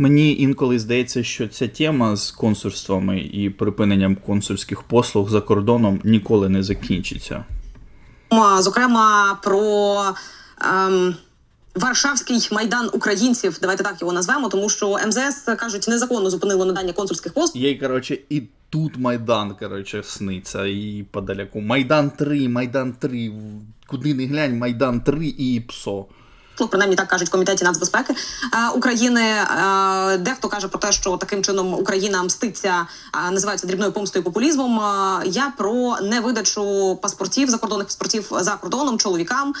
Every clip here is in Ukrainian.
Мені інколи здається, що ця тема з консульствами і припиненням консульських послуг за кордоном ніколи не закінчиться. Зокрема, про ем, Варшавський майдан українців. Давайте так його назвемо, тому що МЗС кажуть незаконно зупинило надання консульських послуг. Їй, коротше, і тут Майдан, коротше, сниться, і подаляку. Майдан 3, Майдан 3, куди не глянь, Майдан 3 і ПСО. Ну, принаймні так кажуть в комітеті нацбезпеки е, України. Е, дехто каже про те, що таким чином Україна мститься, е, називається дрібною помстою популізмом. Я про невидачу паспортів закордонних паспортів за кордоном чоловікам,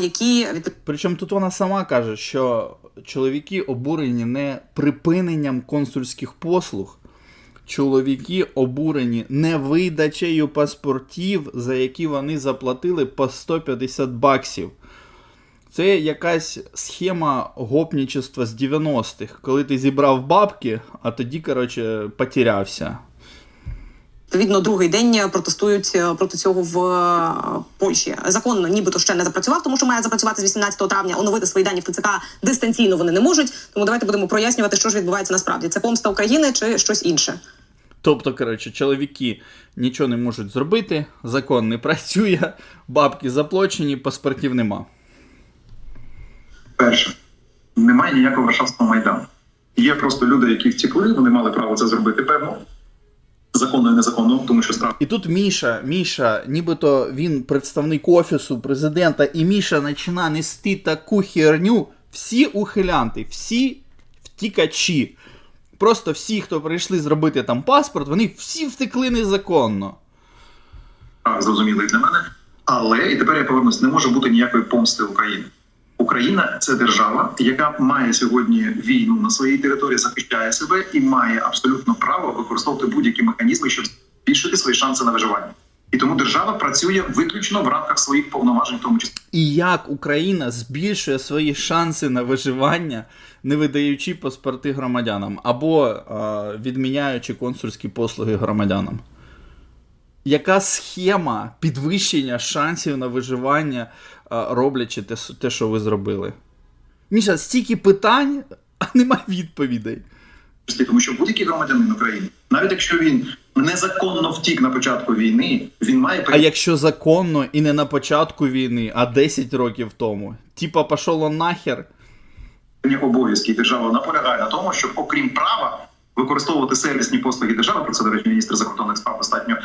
які Причому тут вона сама каже, що чоловіки обурені не припиненням консульських послуг, чоловіки обурені невидачею паспортів, за які вони заплатили по 150 баксів. Це якась схема гопнічества з 90-х, коли ти зібрав бабки, а тоді, коротше, потерявся. Відповідно, другий день протестують е, проти цього в е, Польщі. Закон нібито ще не запрацював, тому що має запрацювати з 18 травня. Оновити свої дані в ТЦК дистанційно вони не можуть. Тому давайте будемо прояснювати, що ж відбувається насправді. Це помста України чи щось інше. Тобто, коротше, чоловіки нічого не можуть зробити, закон не працює, бабки заплачені, паспортів нема. Перше, немає ніякого Варшавського майдану. Є просто люди, які втекли, вони мали право це зробити, певно. Законно і незаконно, тому що справа І тут Міша, Міша, нібито він представник офісу президента, і Міша починає нести таку херню. Всі ухилянти, всі втікачі. Просто всі, хто прийшли зробити там паспорт, вони всі втекли незаконно. зрозумілий для мене. Але і тепер я повернусь, не може бути ніякої помсти України. Україна це держава, яка має сьогодні війну на своїй території, захищає себе і має абсолютно право використовувати будь-які механізми, щоб збільшити свої шанси на виживання. І тому держава працює виключно в рамках своїх повноважень, в тому числі. І як Україна збільшує свої шанси на виживання, не видаючи паспорти громадянам або е, відміняючи консульські послуги громадянам? Яка схема підвищення шансів на виживання, роблячи те, те, що ви зробили? Міша, стільки питань, а немає відповідей. тому що будь-який громадянин України, навіть якщо він незаконно втік на початку війни, він має А якщо законно і не на початку війни, а 10 років тому, типа пішов нахер. обов'язки. Держава наполягає на тому, щоб окрім права використовувати сервісні послуги держави. Про це до речі, міністр закордонних справ достатньо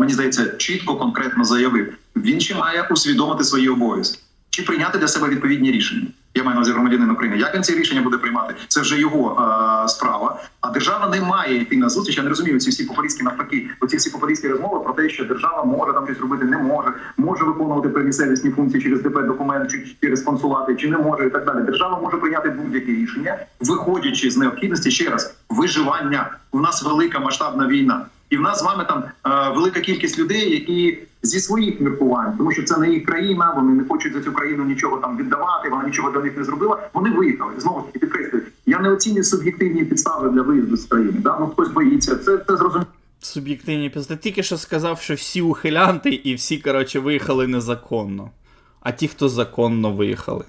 мені здається, чітко конкретно заявив. Він ще має усвідомити свої обов'язки чи прийняти для себе відповідні рішення. Я маю на увазі громадянин України. Як він ці рішення буде приймати? Це вже його а, справа. А держава не має йти на зустріч. Я не розумію ці всі популістські навпаки. Оці всі популістські розмови про те, що держава може там щось робити, не може, може виконувати певні функції через ДП документ, чи через консулати, чи не може, і так далі. Держава може прийняти будь-яке рішення, виходячи з необхідності ще раз виживання. У нас велика масштабна війна. І в нас з вами там е, велика кількість людей, які зі своїх міркувань, тому що це не їх країна, вони не хочуть за цю країну нічого там віддавати, вона нічого для них не зробила. Вони виїхали. Знову ж таки підкреслюю. Я не оцінюю суб'єктивні підстави для виїзду з країни. Да? Ну хтось боїться, це, це зрозуміло. Суб'єктивні пізди. Тільки що сказав, що всі ухилянти і всі, коротше, виїхали незаконно. А ті, хто законно виїхали.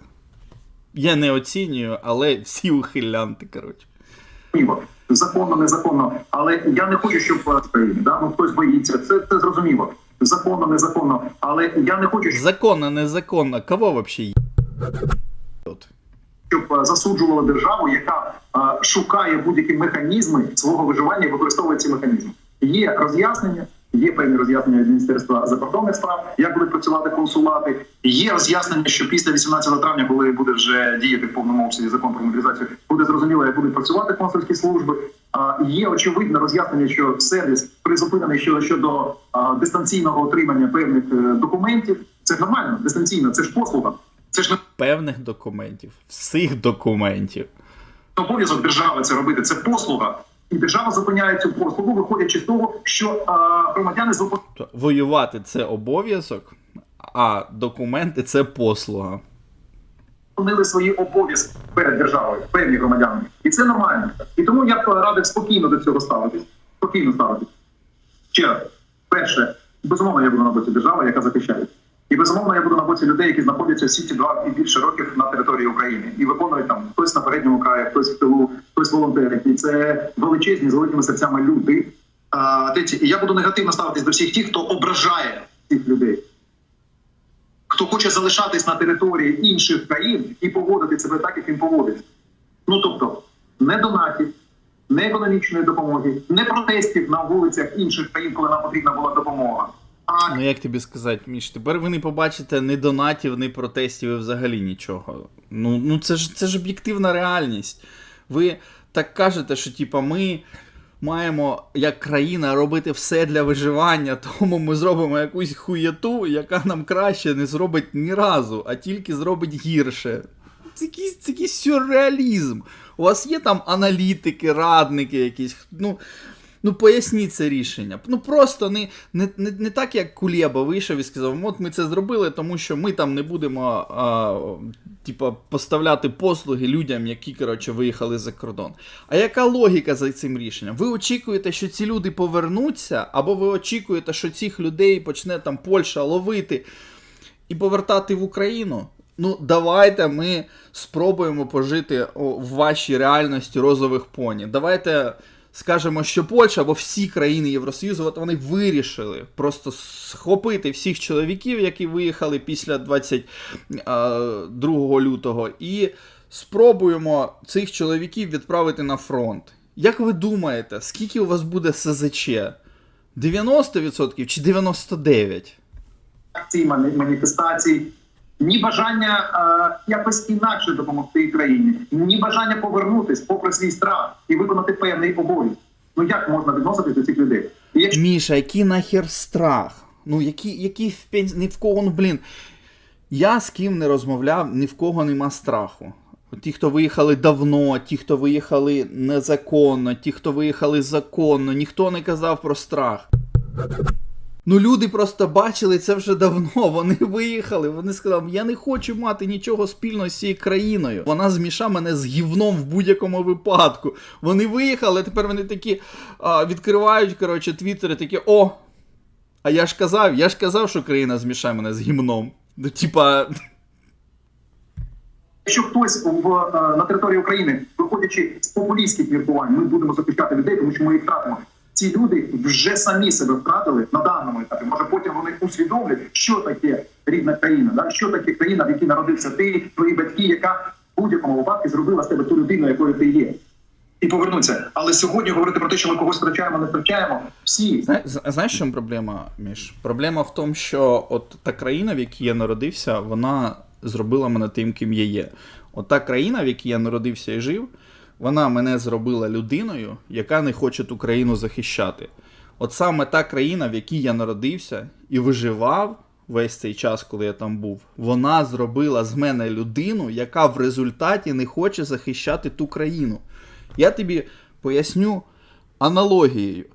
Я не оцінюю, але всі ухилянти, коротше. Законно, незаконно, але я не хочу, щоб в країні. Да? Ну хтось боїться. Це, це зрозуміло. Законно, незаконно, але я не хочу, щоб Законно, незаконно. Кого вообще є? щоб е, засуджувала державу, яка е, шукає будь-які механізми свого виживання і використовує ці механізми. Є роз'яснення, є певні роз'яснення від міністерства закордонних справ, як будуть працювати консулати. Є роз'яснення, що після 18 травня, коли буде вже діяти в повному обсязі закон про мобілізацію, буде зрозуміло, як будуть працювати консульські служби. А є очевидне роз'яснення, що сервіс призупинений щодо щодо дистанційного отримання певних е, документів. Це ж нормально, дистанційно, це ж послуга. Це ж Певних документів. Всіх документів. обов'язок держави це робити. Це послуга, і держава зупиняє цю послугу, виходячи з того, що а, громадяни зупиняють Воювати це обов'язок, а документи це послуга. виконали свої обов'язки перед державою, певні громадяни, і це нормально. І тому я б радив спокійно до цього ставитись. Спокійно ставитись. Ще раз, перше, безумовно, я буду на боці держави, яка захищає. І безумовно я буду на боці людей, які знаходяться всі ці два і більше років на території України і виконують там хтось на передньому краї, хтось в тилу, хтось волонтери. І це величезні з серцями люди. А, і я буду негативно ставитись до всіх тих, хто ображає цих людей. Хто хоче залишатись на території інших країн і поводити себе так, як він поводиться. Ну тобто, не донатів, не економічної допомоги, не протестів на вулицях інших країн, коли нам потрібна була допомога. Ну як тобі сказати, Міш, тепер ви не побачите ні донатів, ні протестів і взагалі нічого. Ну, ну це ж це ж об'єктивна реальність. Ви так кажете, що типа ми маємо як країна робити все для виживання, тому ми зробимо якусь хуєту, яка нам краще не зробить ні разу, а тільки зробить гірше. Це якийсь, це якийсь сюрреалізм. У вас є там аналітики, радники якісь. Ну, Ну, поясніть це рішення. Ну просто не, не, не, не так, як Кулєба вийшов і сказав, от ми це зробили, тому що ми там не будемо а, типа, поставляти послуги людям, які коротше, виїхали за кордон. А яка логіка за цим рішенням? Ви очікуєте, що ці люди повернуться, або ви очікуєте, що цих людей почне там Польща ловити і повертати в Україну? Ну, давайте ми спробуємо пожити в вашій реальності розових поні. Давайте скажемо, що Польща або всі країни Євросоюзу, от вони вирішили просто схопити всіх чоловіків, які виїхали після 22 лютого, і спробуємо цих чоловіків відправити на фронт. Як ви думаєте, скільки у вас буде СЗЧ? 90% чи 99%? акцій, мані- маніфестацій, ні бажання е, якось інакше допомогти країні, ні бажання повернутись попри свій страх і виконати певний обов'язок. Ну як можна відноситись до цих людей? І якщо Міша, який нахер страх? Ну, який, який в пен... ні в кого, ну блін. Я з ким не розмовляв, ні в кого нема страху. Ті, хто виїхали давно, ті, хто виїхали незаконно, ті, хто виїхали законно, ніхто не казав про страх. Ну, люди просто бачили це вже давно. Вони виїхали. Вони сказали, я не хочу мати нічого спільного з цією країною. Вона зміша мене з гівном в будь-якому випадку. Вони виїхали, тепер вони такі а, відкривають, коротше, твіттери, такі, о! А я ж казав, я ж казав, що країна змішає мене з гімном. Ну, типа, Якщо хтось в, на території України, виходячи з популістських міркувань, ми будемо захищати людей, тому що ми їх втратимо. Ці люди вже самі себе втратили на даному етапі. Може, потім вони усвідомлять, що таке рідна країна, да? що таке країна, в якій народився ти, твої батьки, яка в будь-якому випадку зробила з тебе ту людину, якою ти є. І повернуться. Але сьогодні говорити про те, що ми когось втрачаємо, не втрачаємо. Всі Зна- зна- Знаєш, чому проблема, Міш? Проблема в тому, що от та країна, в якій я народився, вона зробила мене тим, ким я є. От та країна, в якій я народився і жив, вона мене зробила людиною, яка не хоче ту країну захищати. От саме та країна, в якій я народився і виживав весь цей час, коли я там був, вона зробила з мене людину, яка в результаті не хоче захищати ту країну. Я тобі поясню аналогією,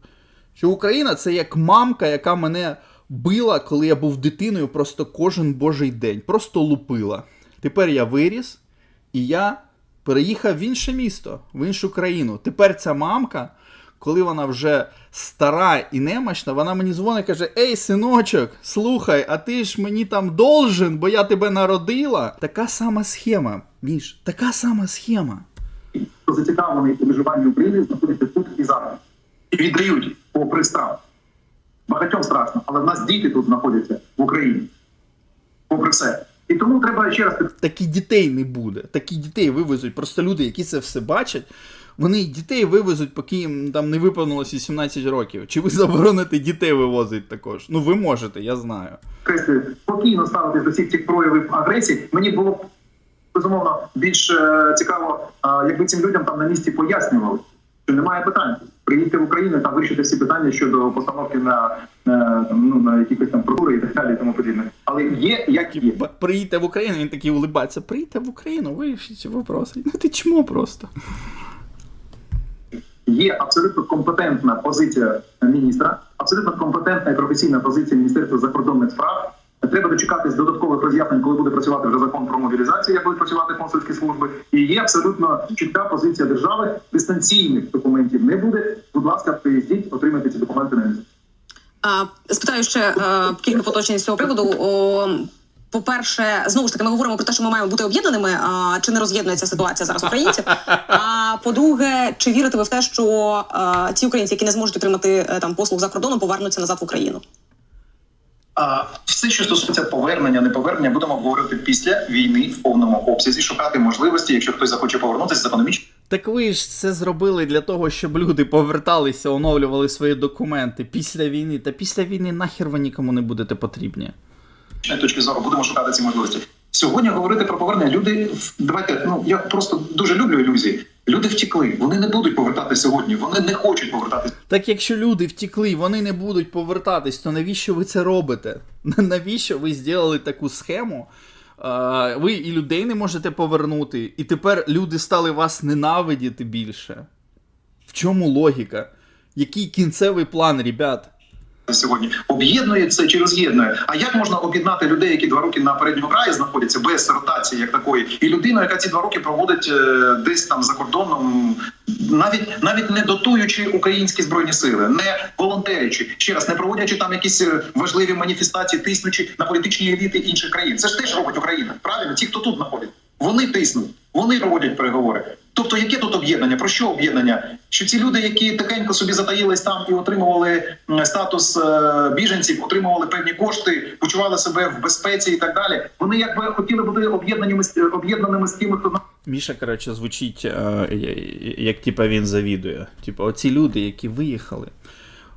що Україна це як мамка, яка мене била, коли я був дитиною, просто кожен божий день, просто лупила. Тепер я виріс, і я переїхав в інше місто, в іншу країну. Тепер ця мамка, коли вона вже стара і немощна, вона мені дзвонить і каже: Ей, синочок, слухай, а ти ж мені там должен, бо я тебе народила. Така сама схема, Міш, така сама схема. зацікавлений у виживанні України, знаходяться тут і зараз. І віддають попри страх. Багатьом страшно, але в нас діти тут знаходяться в Україні. Попри все. І тому треба ще раз Таких дітей не буде. Такі дітей вивезуть. Просто люди, які це все бачать, вони дітей вивезуть, поки їм там не виповнилось 18 років. Чи ви забороните дітей вивозити також? Ну ви можете, я знаю. підкреслюю, спокійно ставитись до всіх цих проявів агресії. Мені було б безумовно більш е, цікаво, е, якби цим людям там на місці пояснювали, що немає питань. Приїдьте в Україну та вирішити всі питання щодо постановки на, е, ну, на якісь там прокури і так далі, і тому подібне. Але є як є. Приїдьте в Україну, він такий улибається. Приїдьте в Україну, вирішіть ці вопроси. Ну ти чмо просто. Є абсолютно компетентна позиція міністра, абсолютно компетентна і професійна позиція Міністерства закордонних справ. Треба дочекатись додаткових роз'яснень, коли буде працювати вже закон про мобілізацію, як будуть працювати консульські служби. І є абсолютно чітка позиція держави. Дистанційних документів не буде. Будь ласка, приїздіть, отримайте ці документи на місці. А, Спитаю ще е, кілька поточень з цього приводу. По-перше, знову ж таки, ми говоримо про те, що ми маємо бути об'єднаними. А, чи не роз'єднується ситуація зараз українців? А по-друге, чи вірите ви в те, що е, ті українці, які не зможуть отримати е, там послуг за кордоном, повернуться назад в Україну? А все, що стосується повернення, не повернення, будемо обговорювати після війни в повному обсязі, шукати можливості, якщо хтось захоче повернутися з економічної Так ви ж це зробили для того, щоб люди поверталися, оновлювали свої документи після війни. Та після війни нахер ви нікому не будете потрібні. точки зору, будемо шукати ці можливості. Сьогодні говорити про повернення. Люди давайте. Ну я просто дуже люблю ілюзії. Люди втікли. Вони не будуть повертати сьогодні. Вони не хочуть повертатися. Так якщо люди втікли, вони не будуть повертатись, то навіщо ви це робите? Навіщо ви зробили таку схему? Ви і людей не можете повернути, і тепер люди стали вас ненавидіти більше. В чому логіка? Який кінцевий план, ребят? сьогодні об'єднує це чи роз'єднує. А як можна об'єднати людей, які два роки на передньому краї знаходяться без ротації, як такої, і людину, яка ці два роки проводить е, десь там за кордоном, навіть навіть не дотуючи українські збройні сили, не волонтерячи, ще раз не проводячи там якісь е, важливі маніфестації, тиснучи на політичні еліти інших країн. Це ж теж робить Україна. Правильно, ті, хто тут знаходять, вони тиснуть, вони проводять переговори. Тобто, яке тут об'єднання? Про що об'єднання? Що ці люди, які тихенько собі затаїлись там і отримували статус е, біженців, отримували певні кошти, почували себе в безпеці і так далі. Вони якби хотіли бути об'єднаними з- об'єднаними з тими, хто Міша, коротше, звучить, е, як типа він завідує. Типа, оці люди, які виїхали,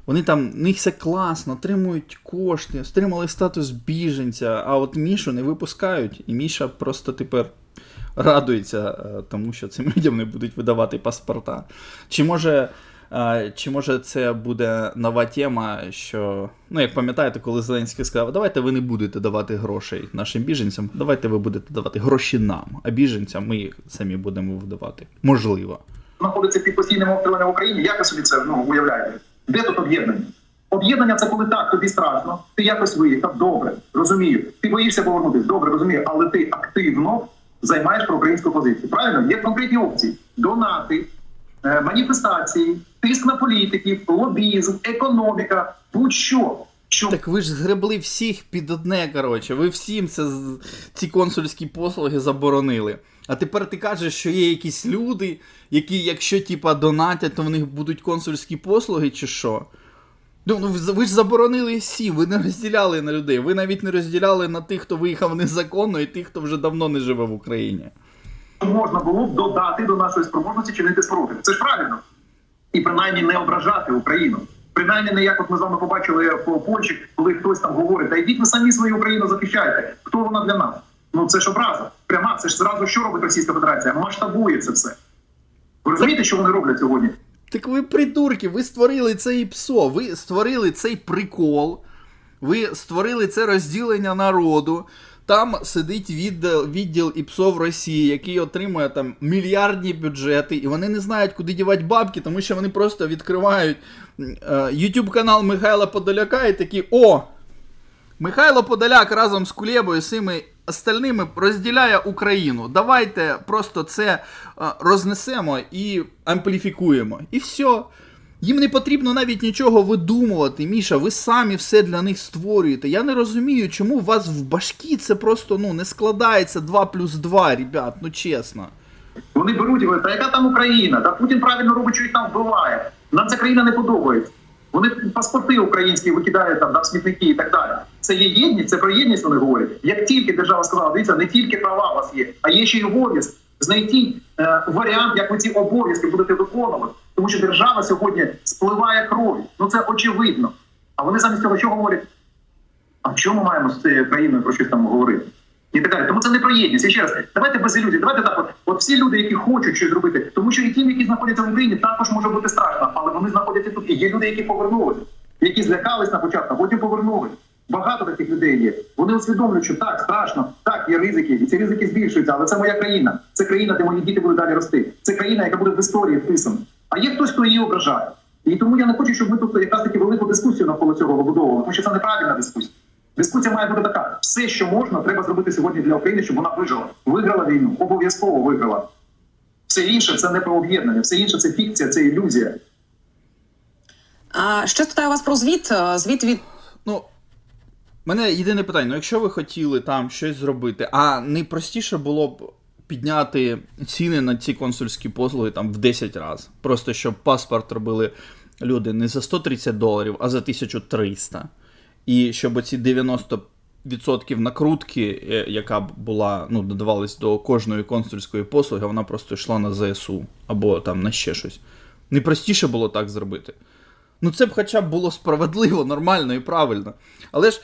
вони там, у них все класно, отримують кошти, отримали статус біженця, а от Мішу не випускають, і Міша просто тепер радується е, тому, що цим людям не будуть видавати паспорта. Чи може. Чи може це буде нова тема, що ну як пам'ятаєте, коли Зеленський сказав, давайте ви не будете давати грошей нашим біженцям, давайте ви будете давати гроші нам, а біженцям ми їх самі будемо видавати. Можливо. знаходиться під постійним обстрілом в Україні. Як ви собі це ну, уявляєте? Де тут об'єднання? Об'єднання це коли так, тобі страшно, ти якось виїхав, добре, розумію. Ти боїшся повернутися, добре, розумію, але ти активно займаєш проукраїнську позицію. Правильно? Є конкретні опції: донати, е, маніфестації, тиск на політиків, лобізм, економіка, будь-що. Що Так ви ж згребли всіх під одне, коротше. Ви всім це ці консульські послуги заборонили. А тепер ти кажеш, що є якісь люди, які, якщо типа донатять, то в них будуть консульські послуги, чи що? Ну, ну, ви ви ж заборонили всі, ви не розділяли на людей. Ви навіть не розділяли на тих, хто виїхав незаконно, і тих, хто вже давно не живе в Україні. можна було б додати до нашої спроможності чинити спротив. Це ж правильно. І принаймні не ображати Україну. Принаймні, не як от ми з вами побачили по Польщі, коли хтось там говорить, та йдіть ви самі свою Україну захищайте. Хто вона для нас? Ну це ж образа. Пряма, це ж зразу що робить Російська Федерація? Масштабує це все. Ви розумієте, що вони роблять сьогодні? Так ви придурки, ви створили це ІПСО, ви створили цей прикол, ви створили це розділення народу. Там сидить відділ, відділ в Росії, який отримує там мільярдні бюджети, і вони не знають, куди дівати бабки, тому що вони просто відкривають е, YouTube канал Михайла Подоляка і такі: О! Михайло Подоляк разом з Кулєбою всіми остальними розділяє Україну. Давайте просто це е, рознесемо і ампліфікуємо. І все. Їм не потрібно навіть нічого видумувати. Міша, ви самі все для них створюєте. Я не розумію, чому у вас в башкі це просто ну, не складається 2 плюс 2, ребят, ну чесно. Вони беруть і говорять, та яка там Україна? Та Путін правильно робить, що їх там вбиває. Нам ця країна не подобається. Вони паспорти українські викидають там на смітники і так далі. Це є єдність, це про єдність вони говорять. Як тільки держава сказала, дивіться, не тільки права у вас є, а є ще й обов'язки. Знайдіть е, варіант, як ви ці обов'язки будете виконувати. Тому що держава сьогодні спливає кров'ю. Ну це очевидно. А вони замість цього що говорять? А в чому маємо з цією країною про щось там говорити? І так далі. Тому це не про єдність. І ще раз, давайте без ілюзій. Давайте так. От, от всі люди, які хочуть щось зробити, тому що і ті, які знаходяться в Україні, також може бути страшно, але вони знаходяться тут. І є люди, які повернулися, які злякались на початку, а потім повернулись. Багато таких людей є. Вони усвідомлюють, що так страшно, так є ризики, і ці ризики збільшуються. Але це моя країна. Це країна, де мої діти будуть далі рости. Це країна, яка буде в історії вписана. А є хтось, хто її ображає. І тому я не хочу, щоб ми тут якраз таки велику дискусію навколо цього вибудовували, тому що це неправильна дискусія. Дискусія має бути така: все, що можна, треба зробити сьогодні для України, щоб вона вижила. Виграла війну, обов'язково виграла. Все інше це не про об'єднання, все інше це фікція, це ілюзія. А, ще спитаю вас про звіт. Е, Звіт від Ну, мене єдине питання: ну, якщо ви хотіли там щось зробити, а не простіше було б підняти ціни на ці консульські послуги там в 10 разів. Просто щоб паспорт робили люди не за 130 доларів, а за 1300. І щоб оці 90% накрутки, е, яка була, ну, додавалась до кожної консульської послуги, вона просто йшла на ЗСУ або там на ще щось. Не простіше було так зробити. Ну, це б хоча б було справедливо, нормально і правильно. Але ж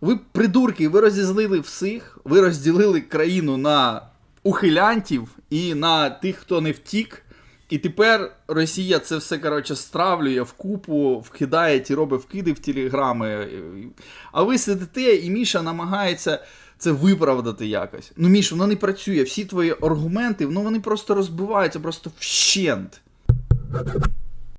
ви придурки, ви розізлили всіх, ви розділили країну на ухилянтів і на тих, хто не втік. І тепер Росія це все коротше стравлює в купу, вкидає ті робить вкиди в телеграми. А ви сидите, і Міша намагається це виправдати якось. Ну, Міш, воно не працює. Всі твої аргументи, ну вони просто розбиваються, просто вщент.